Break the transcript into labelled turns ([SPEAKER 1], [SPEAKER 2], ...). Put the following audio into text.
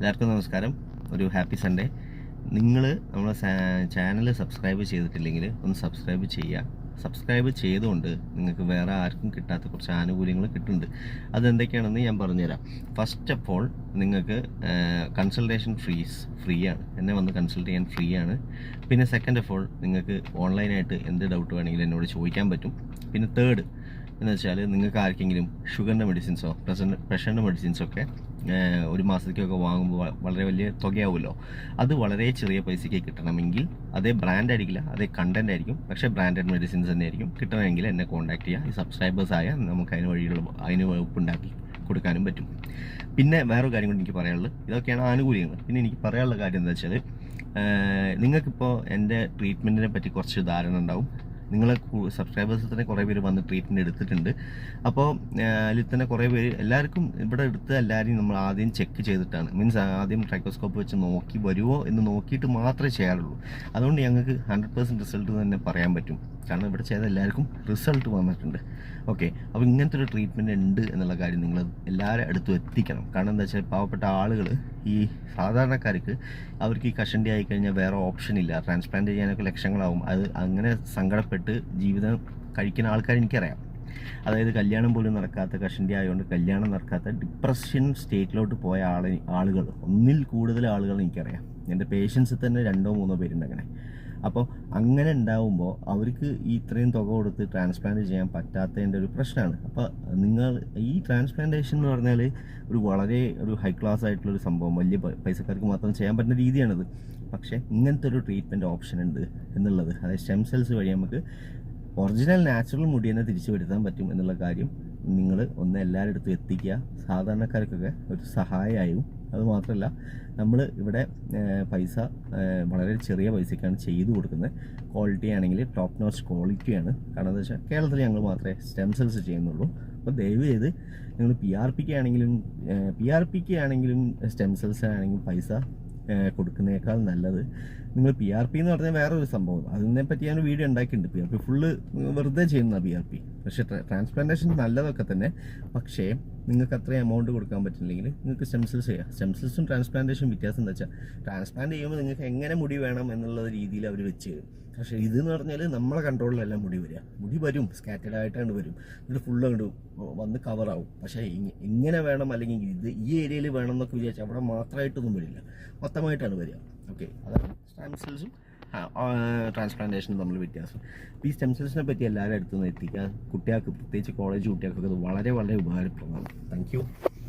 [SPEAKER 1] എല്ലാവർക്കും നമസ്കാരം. ഒരു ഹാപ്പി സൺഡേ. നിങ്ങൾ നമ്മളെ ചാനൽ സബ്സ്ക്രൈബ് ചെയ്തിട്ടില്ലെങ്കിൽ ഒന്ന് സബ്സ്ക്രൈബ് ചെയ്യുക. സബ്സ്ക്രൈബ് ചെയ്തുകൊണ്ട് നിങ്ങൾക്ക് വേറെ ആർക്കും കിട്ടാത്ത കുറച്ച് ആനുകൂല്യങ്ങൾ കിട്ടുന്നുണ്ട്. അതെന്തൊക്കെയാണെന്ന് ഞാൻ പറഞ്ഞുതരാം. ഫസ്റ്റ് ഓഫ് ഓൾ നിങ്ങൾക്ക് കൺസൾട്ടേഷൻ ഫീസ് ഫ്രീ ആണ്. എന്നെ വന്ന് കൺസൾട്ട് ചെയ്യാൻ ഫ്രീ ആണ്. പിന്നെ സെക്കൻഡ് ഓഫ് ഓൾ നിങ്ങൾക്ക് ഓൺലൈനായിട്ട് എന്ത് ഡൗട്ട് വേണമെങ്കിലും എന്നോട് ചോദിക്കാൻ പറ്റും. പിന്നെ തേർഡ് എന്ന് വെച്ചാൽ നിങ്ങൾക്ക് ആർക്കെങ്കിലും ഷുഗറിന്റെ മെഡിസിൻസോ പ്രഷർ പ്രഷറിന്റെ മെഡിസിൻസോ ഒക്കെ ഏഹ്, ഒരു മാസത്തേക്കൊക്കെ വാങ്ങുമ്പോൾ വളരെ വലിയ തുകയാവുമല്ലോ. അത് വളരെ ചെറിയ പൈസയ്ക്ക് കിട്ടണമെങ്കിൽ അതേ ബ്രാൻഡ് ആയിരിക്കില്ല അതേ കണ്ടന്റ് ആയിരിക്കും. പക്ഷേ ബ്രാൻഡഡ് മെഡിസിൻസ് തന്നെ ആയിരിക്കും കിട്ടണമെങ്കിൽ എന്നെ കോൺടാക്ട് ചെയ്യുക. ഈ സബ്സ്ക്രൈബേഴ്സ് ആയ നമുക്ക് അതിന് വഴിയുള്ള അതിന് വകുപ്പുണ്ടാക്കി കൊടുക്കാനും പറ്റും. പിന്നെ വേറൊരു കാര്യം കൂടി എനിക്ക് പറയാനുള്ളത്. ഇതൊക്കെയാണ് ആനുകൂല്യങ്ങൾ. പിന്നെ എനിക്ക് പറയാനുള്ള കാര്യം എന്താ വെച്ചാൽ നിങ്ങൾക്കിപ്പോൾ എന്റെ ട്രീറ്റ്മെന്റിനെ പറ്റി കുറച്ച് ധാരണ ഉണ്ടാവും. നിങ്ങളെ സബ്സ്ക്രൈബേഴ്സ് തന്നെ കുറേ പേര് വന്ന് ട്രീറ്റ്മെന്റ് എടുത്തിട്ടുണ്ട്. അപ്പോൾ അതിൽ തന്നെ കുറേ പേര് എല്ലാവർക്കും ഇവിടെ എടുത്ത് എല്ലാവരെയും നമ്മൾ ആദ്യം ചെക്ക് ചെയ്തിട്ടാണ്. മീൻസ് ആദ്യം ട്രൈക്കോസ്കോപ്പ് വെച്ച് നോക്കി വരുമോ എന്ന് നോക്കിയിട്ട് മാത്രമേ ചെയ്യാറുള്ളൂ. അതുകൊണ്ട് ഞങ്ങൾക്ക് ഹൺഡ്രഡ് റിസൾട്ട് തന്നെ പറയാൻ പറ്റും. കാരണം ഇവിടെ ചെയ്ത എല്ലാവർക്കും റിസൾട്ട് വന്നിട്ടുണ്ട്. ഓക്കെ അപ്പോൾ ഇങ്ങനത്തെ ഒരു ട്രീറ്റ്മെന്റ് ഉണ്ട് എന്നുള്ള കാര്യം നിങ്ങൾ എല്ലാവരും അടുത്തും എത്തിക്കണം. കാരണം എന്താ വെച്ചാൽ പാവപ്പെട്ട ആളുകൾ ഈ സാധാരണക്കാർക്ക് അവർക്ക് ഈ കഷണ്ടി ആയിക്കഴിഞ്ഞാൽ വേറെ ഓപ്ഷൻ ഇല്ല. ട്രാൻസ്പ്ലാന്റ് ചെയ്യാനൊക്കെ ലക്ഷങ്ങളാവും. അത് അങ്ങനെ സങ്കടപ്പെട്ട് ജീവിതം കഴിക്കുന്ന ആൾക്കാർ എനിക്കറിയാം. അതായത് കല്യാണം പോലും നടക്കാത്ത കഷണ്ടി ആയതുകൊണ്ട് കല്യാണം നടക്കാത്ത ഡിപ്രഷൻ സ്റ്റേറ്റിലോട്ട് പോയ ആളെ ആളുകൾ ഒന്നിൽ കൂടുതൽ ആളുകൾ എനിക്കറിയാം. എന്റെ പേഷ്യൻസിൽ തന്നെ രണ്ടോ മൂന്നോ പേരുണ്ട് അങ്ങനെ. അപ്പോൾ അങ്ങനെ ഉണ്ടാവുമ്പോൾ അവർക്ക് ഇത്രയും തുക കൊടുത്ത് ട്രാൻസ്പ്ലാന്റ് ചെയ്യാൻ പറ്റാത്തതിന്റെ ഒരു പ്രശ്നമാണ്. അപ്പോൾ നിങ്ങൾ ഈ ട്രാൻസ്പ്ലാന്റേഷൻ എന്ന് പറഞ്ഞാൽ ഒരു വളരെ ഒരു ഹൈ ക്ലാസ് ആയിട്ടുള്ള ഒരു സംഭവം വലിയ പൈസക്കാർക്ക് മാത്രം ചെയ്യാൻ പറ്റുന്ന രീതിയാണിത്. പക്ഷേ ഇങ്ങനത്തെ ഒരു ട്രീറ്റ്മെന്റ് ഓപ്ഷൻ ഉണ്ട് എന്നുള്ളത് അതായത് സ്റ്റെം സെൽസ് വഴി നമുക്ക് ഒറിജിനൽ നാച്ചുറൽ മുടി തന്നെ തിരിച്ചു വരുത്താൻ പറ്റും എന്നുള്ള കാര്യം നിങ്ങൾ ഒന്ന് എല്ലാവരുടെ അടുത്തും എത്തിക്കുക. സാധാരണക്കാർക്കൊക്കെ ഒരു സഹായമായും. അതുമാത്രമല്ല നമ്മൾ ഇവിടെ പൈസ വളരെ ചെറിയ പൈസയ്ക്കാണ് ചെയ്തു കൊടുക്കുന്നത്. ക്വാളിറ്റി ആണെങ്കിൽ ടോപ്പ് നോച്ച് ക്വാളിറ്റിയാണ് കാരണം എന്താ വെച്ചാൽ കേരളത്തിൽ ഞങ്ങൾ മാത്രമേ സ്റ്റെം സെൽസ് ചെയ്യുന്നുള്ളൂ. അപ്പോൾ ദയവ് ചെയ്ത് നിങ്ങൾ പി ആർ പിക്ക് ആണെങ്കിലും പി ആർ പിക്ക് ആണെങ്കിലും സ്റ്റെം സെൽസ് ആണെങ്കിലും പൈസ കൊടുക്കുന്നതിനേക്കാൾ നല്ലത്. നിങ്ങൾ പി ആർ പി എന്ന് പറഞ്ഞാൽ വേറൊരു സംഭവം. അതിനെ പറ്റി ഞാൻ വീഡിയോ ഉണ്ടാക്കിയിട്ടുണ്ട്. പി ആർ പി ഫുള്ള് വെറുതെ ചെയ്യുന്ന പി ആർ പി പക്ഷേ ട്രാൻസ്പ്ലാന്റേഷൻ നല്ലതൊക്കെ തന്നെ. പക്ഷേ നിങ്ങൾക്ക് അത്രയും എമൗണ്ട് കൊടുക്കാൻ പറ്റില്ലെങ്കിൽ നിങ്ങൾക്ക് സ്റ്റെം ചെയ്യാം. സ്റ്റെം ട്രാൻസ്പ്ലാന്റേഷൻ വ്യത്യാസം എന്താ വെച്ചാൽ ട്രാൻസ്പ്ലാന്റ് ചെയ്യുമ്പോൾ നിങ്ങൾക്ക് എങ്ങനെ മുടി വേണം എന്നുള്ള രീതിയിൽ അവർ വെച്ച് തരും. പക്ഷേ ഇതെന്ന് പറഞ്ഞാൽ നമ്മളെ കൺട്രോളിലല്ല മുടി വരിക. മുടി വരും സ്കാറ്റഡ് ആയിട്ടാണ് വരും. എന്നിട്ട് ഫുള്ള് അങ്ങോട്ട് വന്ന് കവറാവും പക്ഷേ ഇങ്ങ- ഇങ്ങനെ വേണം അല്ലെങ്കിൽ ഇത് ഈ ഏരിയയിൽ വേണം എന്നൊക്കെ വിചാരിച്ചാൽ അവിടെ മാത്രമായിട്ടൊന്നും വരില്ല. മൊത്തമായിട്ടാണ് വരിക. ഓക്കെ അതാണ് സ്റ്റെം സെൽസും ട്രാൻസ്പ്ലാന്റേഷനും തമ്മിൽ വ്യത്യാസം. ഈ സ്റ്റെം സെൽസിനെ പറ്റി എല്ലാവരും അടുത്തുനിന്ന് എത്തിക്കുക കുട്ടികൾക്ക് പ്രത്യേകിച്ച് കോളേജ് കുട്ടികൾക്കൊക്കെ അത് വളരെ വളരെ ഉപകാരപ്രദമാണ്. താങ്ക്